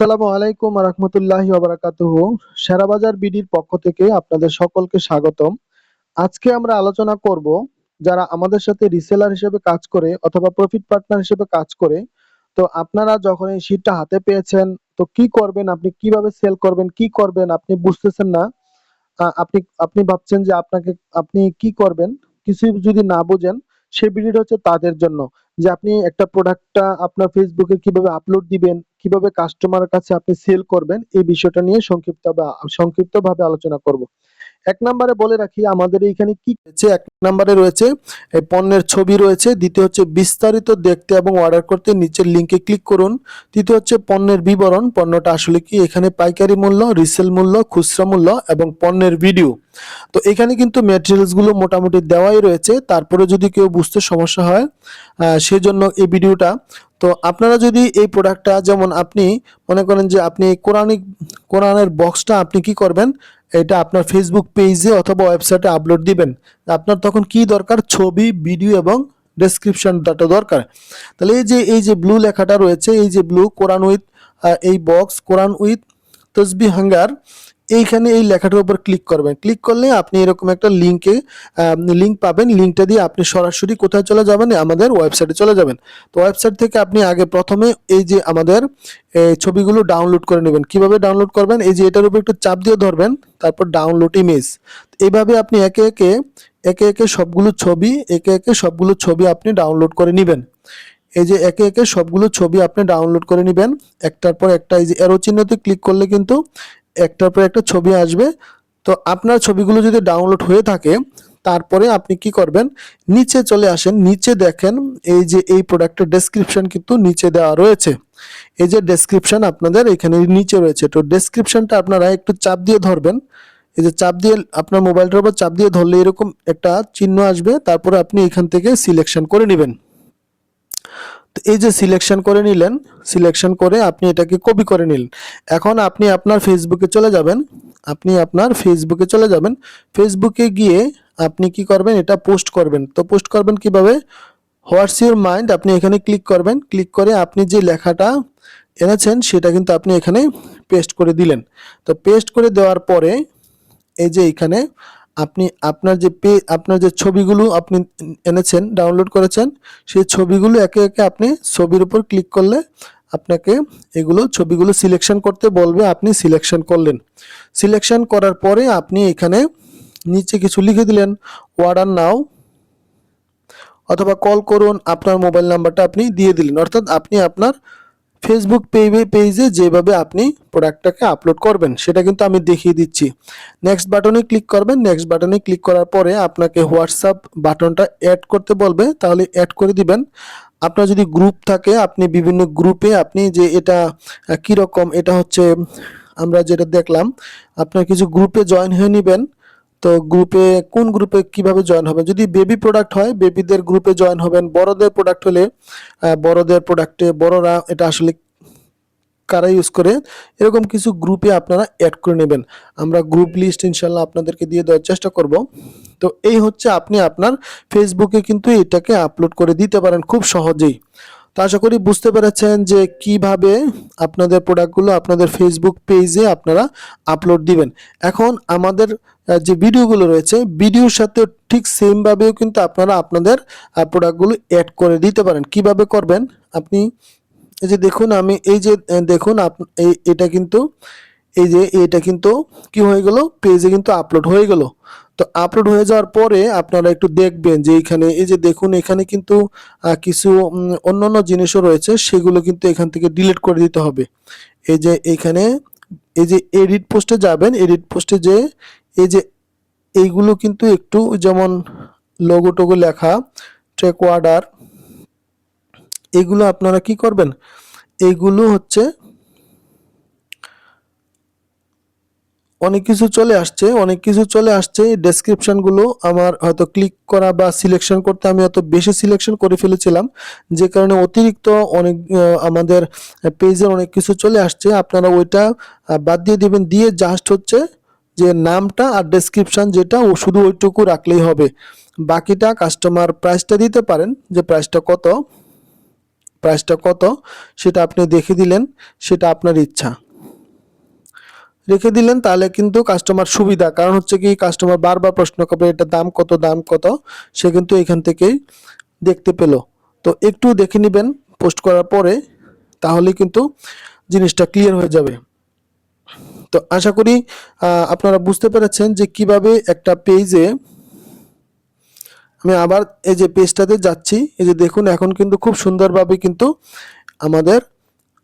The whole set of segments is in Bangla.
আসসালামু আলাইকুম রহমতুল্লাহি ওবারাকাতুহ সেরাবাজার বিডির পক্ষ থেকে আপনাদের সকলকে স্বাগতম। আজকে আমরা আলোচনা করব যারা আমাদের সাথে রিসেলার হিসেবে কাজ করে অথবা প্রফিট পার্টনার হিসেবে কাজ করে, তো আপনারা যখন এই শীটটা হাতে পেয়েছেন, তো কি করবেন, আপনি কীভাবে সেল করবেন, কি করবেন, আপনি বুঝতেছেন না। আপনি আপনি ভাবছেন যে আপনাকে, আপনি কি করবেন, কিছু যদি না বুঝেন সেই ভিডিওটা হচ্ছে তাদের জন্য। যে আপনি একটা প্রোডাক্টটা আপনার ফেসবুকে কীভাবে আপলোড দিবেন কীভাবে কাস্টমারের কাছে আপনি সেল করবেন এই বিষয়টা নিয়ে সংক্ষিপ্ত সংক্ষিপ্তভাবে আলোচনা করব। এক নম্বরে বলে রাখি, আমাদের এইখানে কি রয়েছে? এক নম্বরে রয়েছে, এই পণ্যের ছবি রয়েছে, দ্বিতীয় হচ্ছে বিস্তারিত দেখতে এবং অর্ডার করতে নিচের লিংকে ক্লিক করুন। তৃতীয় হচ্ছে পণ্যের বিবরণ, পণ্যটা আসলে কি? এখানে পাইকারি মূল্য রিসেল মূল্য, খুচরা মূল্য এবং পণ্যের ভিডিও তো এখানে কিন্তু ম্যাটেরিয়ালসগুলো মোটামুটি দেওয়াই রয়েছে, তারপরে যদি কেউ বুঝতে সমস্যা হয় সেজন্য এই ভিডিওটা তো আপনারা যদি এই প্রোডাক্টটা যেমন আপনি মনে করেন যে আপনি কোরআনিক, কোরআনের বক্সটা আপনি কি করবেন? এটা আপনার ফেসবুক পেজে অথবা ওয়েবসাইটে আপলোড দিবেন। আপনার তখন কি দরকার? ছবি ভিডিও এবং ডেসক্রিপশন ডাটা দরকার। তাহলে এই যে এই যে ব্লু লেখাটা রয়েছে, এই যে ব্লু কোরআন উইথ এই বক্স কোরআন উইথ তসবি হাঙ্গার এইখানে এই লেখাটার উপর ক্লিক করবেন। ক্লিক করলে আপনি এরকম একটা লিঙ্কে লিঙ্ক পাবেন। লিঙ্কটা দিয়ে আপনি সরাসরি কোথায় চলে যাবেন? আমাদের ওয়েবসাইটে চলে যাবেন। তো ওয়েবসাইট থেকে আপনি আগে প্রথমে এই যে আমাদের ছবিগুলো ডাউনলোড করে নেবেন। কীভাবে ডাউনলোড করবেন? এই যে এটার উপর একটু চাপ দিয়ে ধরবেন, তারপর ডাউনলোড ইমেজ এইভাবে আপনি একে একে একে একে সবগুলো ছবি, একে একে সবগুলো ছবি আপনি ডাউনলোড করে নেবেন। এই যে একে একে সবগুলো ছবি আপনি ডাউনলোড করে নেবেন। একটার পর একটা এই যে এরো চিহ্নতে ক্লিক করলে কিন্তু একটার পর একটা ছবি আসবে। তো আপনার ছবিগুলো যদি ডাউনলোড হয়ে থাকে, তারপরে আপনি কি করবেন? নিচে চলে আসেন, নিচে দেখেন এই যে এই প্রোডাক্টের ডেসক্রিপশন কিন্তু নিচে দেওয়া রয়েছে। এই যে ডেসক্রিপশন আপনাদের এখানে নিচে রয়েছে। তো ডেসক্রিপশনটা আপনারা একটু চাপ দিয়ে ধরবেন। এই যে চাপ দিয়ে আপনার মোবাইলটার উপর চাপ দিয়ে ধরলে এরকম একটা চিহ্ন আসবে। তারপরে আপনি এখান থেকে সিলেকশন করে নেবেন। তো এই যে সিলেকশন করে নিলেন সিলেকশন করে আপনি এটাকে কপি করে নিলেন। এখন আপনি আপনার ফেসবুকে চলে যাবেন, আপনি আপনার ফেসবুকে চলে যাবেন। ফেসবুকে গিয়ে আপনি কি করবেন, এটা পোস্ট করবেন। তো পোস্ট করবেন কীভাবে? হোয়াটস ইউর মাইন্ড আপনি এখানে ক্লিক করবেন। ক্লিক করে আপনি যে লেখাটা এনেছেন, সেটা কিন্তু আপনি এখানে পেস্ট করে দিলেন। তো পেস্ট করে দেওয়ার পরে, এই যে এখানে আপনি আপনার যে পে, আপনার যে ছবিগুলো আপনি এনেছেন ডাউনলোড করেছেন, সেই ছবিগুলো একে একে আপনি ছবির উপর ক্লিক করলে আপনাকে এগুলো ছবিগুলো সিলেকশন করতে বলবে, আপনি সিলেকশন করলেন। সিলেকশন করার পরে আপনি এখানে নিচে কিছু লিখে দিলেন অর্ডার নাও অথবা কল করুন আপনার মোবাইল নাম্বারটা আপনি দিয়ে দিলেন। অর্থাৎ আপনি আপনার ফেসবুক পেজে পেজে যেভাবে আপনি প্রোডাক্টটাকে আপলোড করবেন, সেটা কিন্তু আমি দেখিয়ে দিচ্ছি। নেক্সট বাটনে ক্লিক করবেন নেক্সট বাটনে ক্লিক করার পরে আপনাকে হোয়াটসঅ্যাপ বাটনটা অ্যাড করতে বলবে, তাহলে অ্যাড করে দিবেন। আপনার যদি গ্রুপ থাকে, আপনি বিভিন্ন গ্রুপে আপনি যে এটা কীরকম, এটা হচ্ছে, আমরা যেটা দেখলাম, আপনার কিছু গ্রুপে জয়েন হয়ে নেবেন। তো গ্রুপে কোন গ্রুপে কীভাবে জয়েন হবে? যদি বেবি প্রোডাক্ট হয় বেবিদের গ্রুপে জয়েন হবেন। বড়দের প্রোডাক্ট হলে বড়দের প্রোডাক্টে বড়রা এটা আসলে কারা ইউজ করে? এরকম কিছু গ্রুপে আপনারা অ্যাড করে নেবেন। আমরা গ্রুপ লিস্ট ইনশাল্লাহ আপনাদেরকে দিয়ে দেওয়ার চেষ্টা করব। তো এই হচ্ছে আপনি আপনার ফেসবুকে কিন্তু এটাকে আপলোড করে দিতে পারেন খুব সহজেই। তো আশা করি বুঝতে পেরেছেন যে কীভাবে আপনাদের প্রোডাক্টগুলো আপনাদের ফেসবুক পেজে আপনারা আপলোড দিবেন। এখন আমাদের যে ভিডিওগুলো রয়েছে ভিডিওর সাথে ঠিক সেমভাবেও কিন্তু আপনারা আপনাদের প্রোডাক্টগুলো অ্যাড করে দিতে পারেন। কীভাবে করবেন? আপনি এই যে দেখুন, আমি এই যে দেখুন এটা কিন্তু এই যে এটা কিন্তু কি হয়ে গেল? পেজে কিন্তু আপলোড হয়ে গেল। তো আপলোড হয়ে যাওয়ার পরে আপনারা একটু দেখবেন যে এখানে, এই যে দেখুন, এখানে কিন্তু কিছু অন্য অন্য জিনিসও রয়েছে, সেগুলো কিন্তু এখান থেকে ডিলিট করে দিতে হবে। এই যে এখানে, এই যে এডিট পোস্টে যাবেন এডিট পোস্টে যে, এই যে এইগুলো কিন্তু একটু যেমন লোগো টোগো লেখা ট্রেক ওয়ার্ডার এগুলো আপনারা কি করবেন? এইগুলো হচ্ছে অনেক কিছু চলে আসছে, অনেক কিছু চলে আসছে। ডেসক্রিপশনগুলো আমার হয়তো ক্লিক করা বা সিলেকশন করতে আমি হয়তো বেশি সিলেকশন করে ফেলেছিলাম। যে কারণে অতিরিক্ত অনেক আমাদের পেজে অনেক কিছু চলে আসছে। আপনারা ওইটা বাদ দিয়ে দেবেন। দিয়ে জাস্ট হচ্ছে যে নামটা আর ডেসক্রিপশন যেটা, ও শুধু ওইটুকু রাখলেই হবে। বাকিটা কাস্টমার প্রাইসটা দিতে পারেন, যে প্রাইসটা কত প্রাইসটা কত, সেটা আপনি দেখে দিলেন, সেটা আপনার ইচ্ছা। রেখে দিলেন, তাহলে কিন্তু কাস্টমার সুবিধা। কারণ হচ্ছে কি কাস্টমার বারবার প্রশ্ন করবে, এটা দাম কত দাম কত? সে কিন্তু এখান থেকেই দেখতে পেল। তো একটু দেখে নেবেন পোস্ট করার পরে তাহলে কিন্তু জিনিসটা ক্লিয়ার হয়ে যাবে। তো আশা করি আপনারা বুঝতে পেরেছেন যে কীভাবে একটা পেজে আমি আবার এই যে পেজটাতে যাচ্ছি। এই যে দেখুন, এখন কিন্তু খুব সুন্দরভাবে কিন্তু আমাদের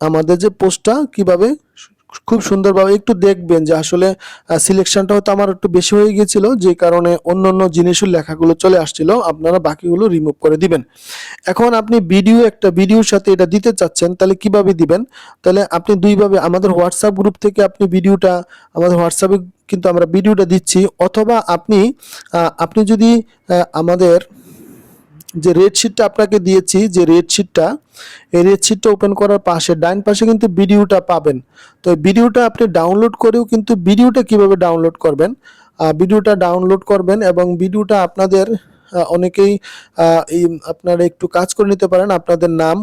আমাদের যে পোস্টটা কীভাবে খুব সুন্দরভাবে একটু দেখবেন যে আসলে সিলেকশনটা হয়তো আমার একটু বেশি হয়ে গিয়েছিল, যে কারণে অন্য অন্য জিনিসের লেখাগুলো চলে আসছিল, আপনারা বাকিগুলো রিমুভ করে দিবেন। এখন আপনি ভিডিও একটা ভিডিওর সাথে এটা দিতে চাচ্ছেন, তাহলে কীভাবে দিবেন? তাহলে আপনি দুইভাবে, আমাদের হোয়াটসঅ্যাপ গ্রুপ থেকে আপনি ভিডিওটা আমাদের হোয়াটসঅ্যাপে কিন্তু আমরা ভিডিওটা দিচ্ছি, অথবা আপনি আপনি যদি আমাদের যে রেড শিটটা আপনাকে দিয়েছি, যে রেড শিটটা এই রেড শিটটা ওপেন করার পাশে ডাইন পাশে কিন্তু ভিডিওটা পাবেন। তো ভিডিওটা আপনি ডাউনলোড করেও কিন্তু ভিডিওটা কীভাবে ডাউনলোড করবেন? ভিডিওটা ডাউনলোড করবেন এবং ভিডিওটা আপনাদের অনেকেই আপনারা একটু কাজ করে নিতে পারেন। আপনাদের নাম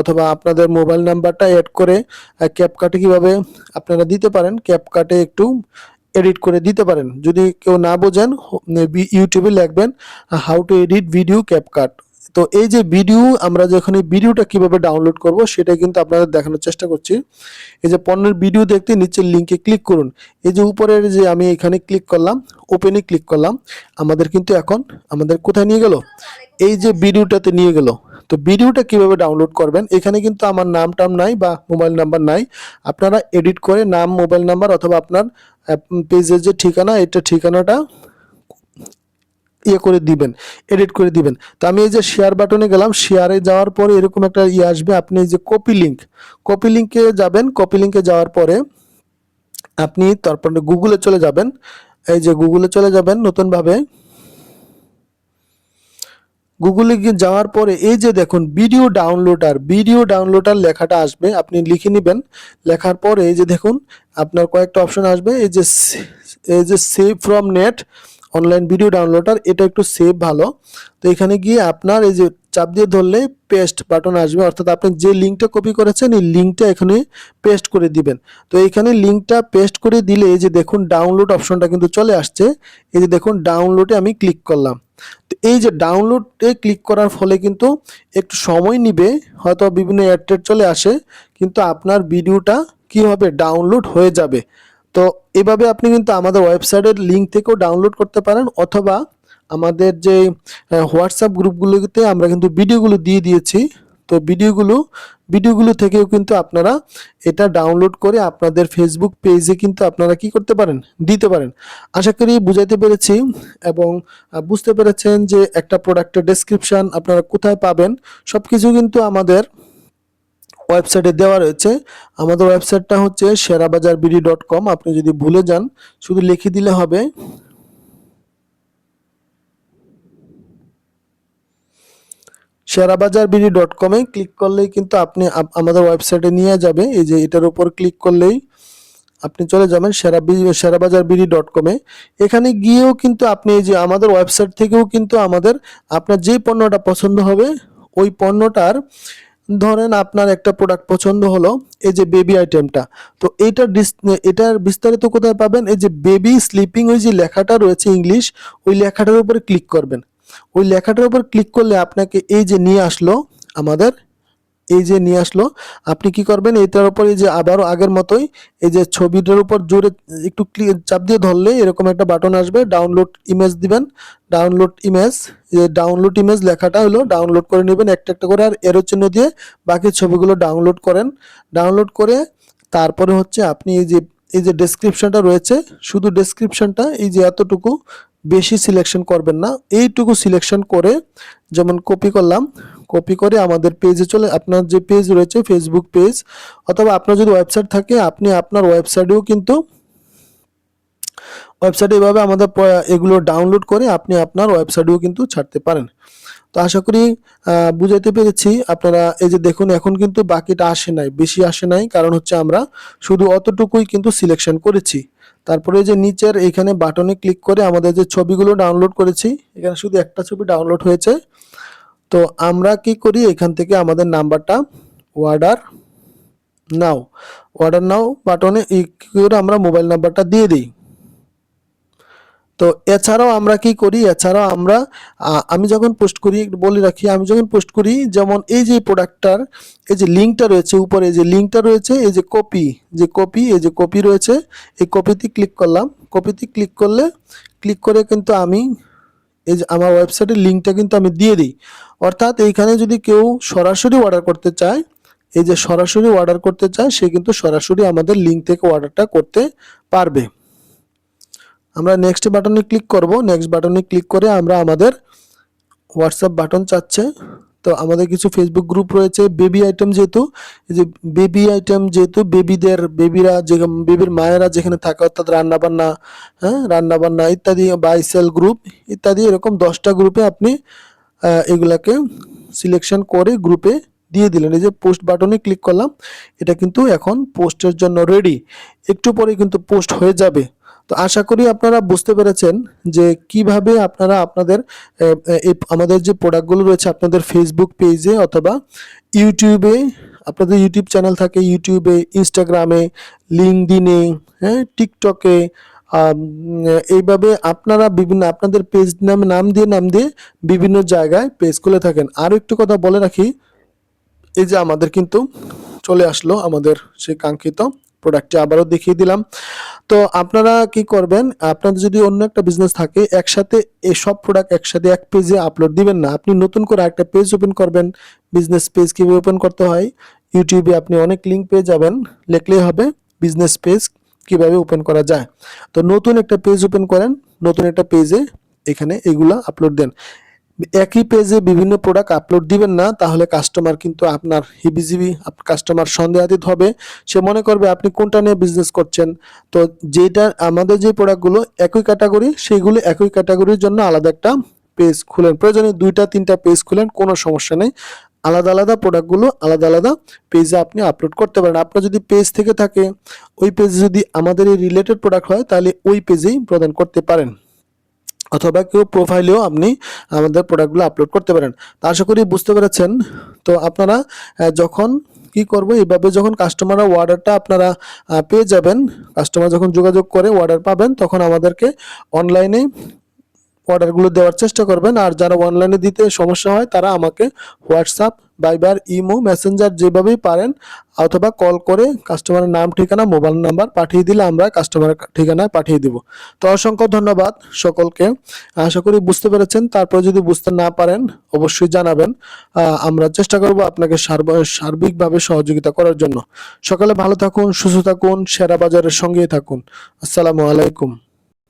অথবা আপনাদের মোবাইল নাম্বারটা অ্যাড করে ক্যাপকাটে কীভাবে আপনারা দিতে পারেন? ক্যাপকাটে একটু এডিট করে দিতে পারেন। যদি কেউ না বোঝেন ইউটিউবে লিখবেন how to edit video CapCut তো এই যে ভিডিও আমরা যখন এই ভিডিওটা কীভাবে ডাউনলোড করব, সেটা কিন্তু আপনাদের দেখানোর চেষ্টা করছি। এই যে পণ্যের ভিডিও দেখতে নিচের লিঙ্কে ক্লিক করুন। এই যে উপরের যে আমি এখানে ক্লিক করলাম ওপেনে ক্লিক করলাম, আমাদের কিন্তু এখন, আমাদের কোথায় নিয়ে গেল? এই যে ভিডিওটাতে নিয়ে গেল। তো ভিডিওটা কীভাবে ডাউনলোড করবেন? এখানে কিন্তু আমার নাম টাম নাই বা মোবাইল নাম্বার নাই। আপনারা এডিট করে নাম মোবাইল নাম্বার অথবা আপনার পেজের যে ঠিকানা, এটা ঠিকানাটা ইয়ে করে দিবেন এডিট করে দিবেন। তো আমি এই যে শেয়ার বাটনে গেলাম শেয়ারে যাওয়ার পরে এরকম একটা ইয়ে আসবে, আপনি যে কপি লিঙ্ক কপি লিঙ্কে যাবেন কপি লিঙ্কে যাওয়ার পরে আপনি তারপরে গুগলে চলে যাবেন। এই যে গুগলে চলে যাবেন নতুনভাবে। গুগলে গিয়ে যাওয়ার পরে এই যে দেখুন ভিডিও ডাউনলোডার ভিডিও ডাউনলোডার লেখাটা আসবে, আপনি লিখে নেবেন। লেখার পরে এই যে দেখুন, আপনার কয়েকটা অপশন আসবে, এই যে এই যে save from net online video downloader এটা একটু সেভ ভালো। তো এখানে গিয়ে আপনার এই যে চাপ দিয়ে ধরলে পেস্ট বাটন আসবে, অর্থাৎ আপনি যে লিঙ্কটা কপি করেছেন, এই লিঙ্কটা এখানে পেস্ট করে দিবেন। তো এইখানে লিঙ্কটা পেস্ট করে দিলে এই যে দেখুন ডাউনলোড অপশনটা কিন্তু চলে আসছে। এই যে দেখুন ডাউনলোডে আমি ক্লিক করলাম। তো এই যে ডাউনলোডে ক্লিক করার ফলে কিন্তু একটু সময় নিবে, হয়তো বিভিন্ন অ্যাড চলে আসে, কিন্তু আপনার ভিডিওটা কি হবে ডাউনলোড হয়ে যাবে? তো এভাবে আপনি কিন্তু আমাদের ওয়েবসাইটের লিঙ্ক থেকেও ডাউনলোড করতে পারেন অথবা আমাদের যে হোয়াটসঅ্যাপ গ্রুপগুলোতে আমরা কিন্তু ভিডিওগুলো দিয়ে দিয়েছি। তো ভিডিওগুলো ভিডিওগুলো থেকেও কিন্তু আপনারা এটা ডাউনলোড করে আপনাদের ফেসবুক পেজে কিন্তু আপনারা কি করতে পারেন? দিতে পারেন। আশা করি বুঝাইতে পেরেছি এবং বুঝতে পেরেছেন যে একটা প্রোডাক্টের ডেসক্রিপশন আপনারা কোথায় পাবেন। সব কিছু কিন্তু আমাদের ওয়েবসাইটে দেওয়া রয়েছে। আমাদের ওয়েবসাইটটা হচ্ছে সেরাবাজার বিডি ডট কম আপনি যদি ভুলে যান, শুধু লিখে দিলে হবে। শেয়ারাবাজার বিডি ডট কমে ক্লিক করলেই কিন্তু আপনি আমাদের ওয়েবসাইটে নিয়ে যাবে। এই যে এটার উপর ক্লিক করলেই আপনি চলে যাবেন সেরা শেয়ারাবাজার বিডি ডট কমে এখানে গিয়েও কিন্তু আপনি এই যে আমাদের ওয়েবসাইট থেকেও কিন্তু আমাদের আপনার যে পণ্যটা পছন্দ হবে, ওই পণ্যটার ধরেন আপনার একটা প্রোডাক্ট পছন্দ হলো, এই যে বেবি আইটেমটা তো এটা এটার বিস্তারিত কোথায় পাবেন? এই যে বেবি স্লিপিং ওই যে লেখাটা রয়েছে ইংলিশ ওই লেখাটার উপরে ক্লিক করবেন। ওই লেখাটার উপর ক্লিক করলে আপনাকে এই যে নিয়ে আসলো আমাদের এই যে নিয়ে আসলো, আপনি কি করবেন? এটার উপর এই যে আবারও আগের মতোই এই যে ছবিটার উপর জোরে একটু চাপ দিয়ে ধরলে এরকম একটা বাটন আসবে ডাউনলোড ইমেজ দিবেন। ডাউনলোড ইমেজ যে ডাউনলোড ইমেজ লেখাটা হলো ডাউনলোড করে নেবেন একটা একটা করে আর এরো চিহ্ন দিয়ে বাকি ছবিগুলো ডাউনলোড করেন। ডাউনলোড করে তারপরে হচ্ছে আপনি এই যে এই যে ডেসক্রিপশনটা রয়েছে, শুধু ডেসক্রিপশনটা এই যে এতটুকু বেশি সিলেকশন করবেন না। এইটুকু সিলেকশন করে যেমন কপি করলাম কপি করে আমাদের পেজে চলে, আপনার যে পেজ রয়েছে ফেসবুক পেজ অথবা আপনার যদি ওয়েবসাইট থাকে, আপনি আপনার ওয়েবসাইটেও কিন্তু ওয়েবসাইটে এভাবে আমাদের এগুলো ডাউনলোড করে আপনি আপনার ওয়েবসাইটেও কিন্তু ছাড়তে পারেন। তো আশা করি বুঝাইতে পেরেছি। আপনারা এই যে দেখুন, এখন কিন্তু বাকিটা আসে নাই, বেশি আসে নাই, কারণ হচ্ছে আমরা শুধু অতটুকুই কিন্তু সিলেকশন করেছি। তারপরে যে নিচের এখানে বাটনে ক্লিক করে আমাদের যে ছবিগুলো ডাউনলোড করেছি, এখানে শুধু একটা ছবি ডাউনলোড হয়েছে। তো আমরা কি করি? এখান থেকে আমাদের নাম্বারটা অর্ডার নাও। অর্ডার নাও বাটনে করে আমরা মোবাইল নাম্বারটা দিয়ে দিই। তো এছাড়াও আমরা কি করি? এছাড়াও আমরা আমি যখন পোস্ট করি বলে রাখি, আমি যখন পোস্ট করি, যেমন এই যে প্রোডাক্টটার এই যে লিঙ্কটা রয়েছে উপরে যে লিঙ্কটা রয়েছে, এই যে কপি যে কপি এই যে কপি রয়েছে, এই কপিতে ক্লিক করলাম। কপিতে ক্লিক করলে ক্লিক করে কিন্তু আমি এই যে আমার ওয়েবসাইটের লিঙ্কটা কিন্তু আমি দিয়ে দিই। অর্থাৎ এইখানে যদি কেউ সরাসরি অর্ডার করতে চায়, এই যে সরাসরি অর্ডার করতে চায়, সে কিন্তু সরাসরি আমাদের লিঙ্ক থেকে অর্ডারটা করতে পারবে। আমরা নেক্সট বাটনে ক্লিক করব। নেক্সট বাটনে ক্লিক করে আমরা আমাদের হোয়াটসঅ্যাপ বাটন চাচ্ছে। তো আমাদের কিছু ফেসবুক গ্রুপ রয়েছে বেবি আইটেম যেহেতু যে বেবি আইটেম যেহেতু বেবিদের বেবিরা যে বেবির মায়েরা যেখানে থাকে, অর্থাৎ রান্নাবান্না হ্যাঁ রান্না বান্না ইত্যাদি বাইসেল গ্রুপ ইত্যাদি, এরকম দশটা গ্রুপে আপনি এগুলাকে সিলেকশন করে গ্রুপে দিয়ে দিলেন। এই যে পোস্ট বাটনে ক্লিক করলাম, এটা কিন্তু এখন পোস্টের জন্য রেডি একটু পরে কিন্তু পোস্ট হয়ে যাবে। তো আশা করি আপনারা বুঝতে পেরেছেন যে কীভাবে আপনারা আপনাদের আমাদের যে প্রোডাক্টগুলো রয়েছে আপনাদের ফেসবুক পেজে অথবা ইউটিউবে আপনাদের ইউটিউব চ্যানেল থাকে ইউটিউবে ইনস্টাগ্রামে লিঙ্কডিনে হ্যাঁ টিকটকে এইভাবে আপনারা বিভিন্ন, আপনাদের পেজ নামে, নাম দিয়ে নাম দিয়ে বিভিন্ন জায়গায় পেজ খুলে থাকেন। আরও একটু কথা বলে রাখি, এই যে আমাদের কিন্তু চলে আসলো আমাদের সেই কাঙ্ক্ষিত প্রোডাক্টটি আবারও দেখিয়ে দিলাম। তো আপনারা কি করবেন, আপনাদের যদি অন্য একটা বিজনেস থাকে, একসাথে এই সব প্রোডাক্ট একসাথে এক পেজে আপলোড দিবেন না। আপনি নতুন করে একটা পেজ ওপেন করবেন বিজনেস পেজ কীভাবে ওপেন করতে হয় ইউটিউবে আপনি অনেক লিঙ্ক পেয়ে যাবেন। লিখলেই হবে বিজনেস পেজ কীভাবে ওপেন করা যায়। তো নতুন একটা পেজ ওপেন করেন, নতুন একটা পেজে এখানে এগুলা আপলোড দেন। একই পেজে বিভিন্ন প্রোডাক্ট আপলোড দিবেন না, তাহলে কাস্টমার কিন্তু আপনার হিবিজিবি কাস্টমার সন্দেহাতীত হবে। সে মনে করবে আপনি কোনটা নিয়ে বিজনেস করছেন। তো যেটা আমাদের যে প্রোডাক্টগুলো একই ক্যাটাগরি সেইগুলো একই ক্যাটাগরির জন্য আলাদা একটা পেজ খুলেন। প্রয়োজনে দুইটা, তিনটা পেজ খুলেন, কোনো সমস্যা নেই। আলাদা আলাদা প্রোডাক্টগুলো আলাদা আলাদা পেজে আপনি আপলোড করতে পারেন। আপনার যদি পেজ থেকে থাকে, ওই পেজে যদি আমাদের এই রিলেটেড প্রোডাক্ট হয়, তাহলে ওই পেজেই প্রদান করতে পারেন। অথবা কেউ প্রোফাইলেও আপনি আমাদের প্রোডাক্টগুলো আপলোড করতে পারেন। তা আশা করি বুঝতে পেরেছেন। তো আপনারা যখন কি করব, এইভাবে যখন কাস্টমাররা অর্ডারটা আপনারা পেয়ে যাবেন কাস্টমার যখন যোগাযোগ করে অর্ডার পাবেন, তখন আমাদেরকে অনলাইনে অর্ডারগুলো দেওয়ার চেষ্টা করবেন। আর যারা অনলাইনে দিতে সমস্যা হয়, তারা আমাকে হোয়াটসঅ্যাপ ভাইবার ইমো মেসেঞ্জার যেভাবেই পারেন, অথবা কল করে কাস্টমারের নাম, ঠিকানা মোবাইল নাম্বার পাঠিয়ে দিলে আমরা কাস্টমারের ঠিকানায় পাঠিয়ে দিব। তো অসংখ্য ধন্যবাদ সকলকে। আশা করি বুঝতে পেরেছেন। তারপর যদি বুঝতে না পারেন, অবশ্যই জানাবেন। আমরা চেষ্টা করব আপনাকে সার্ব- সার্বিকভাবে সহযোগিতা করার জন্য। সকালে ভালো থাকুন, সুস্থ থাকুন, সেরা বাজারের সঙ্গেই থাকুন। আসসালামু আলাইকুম।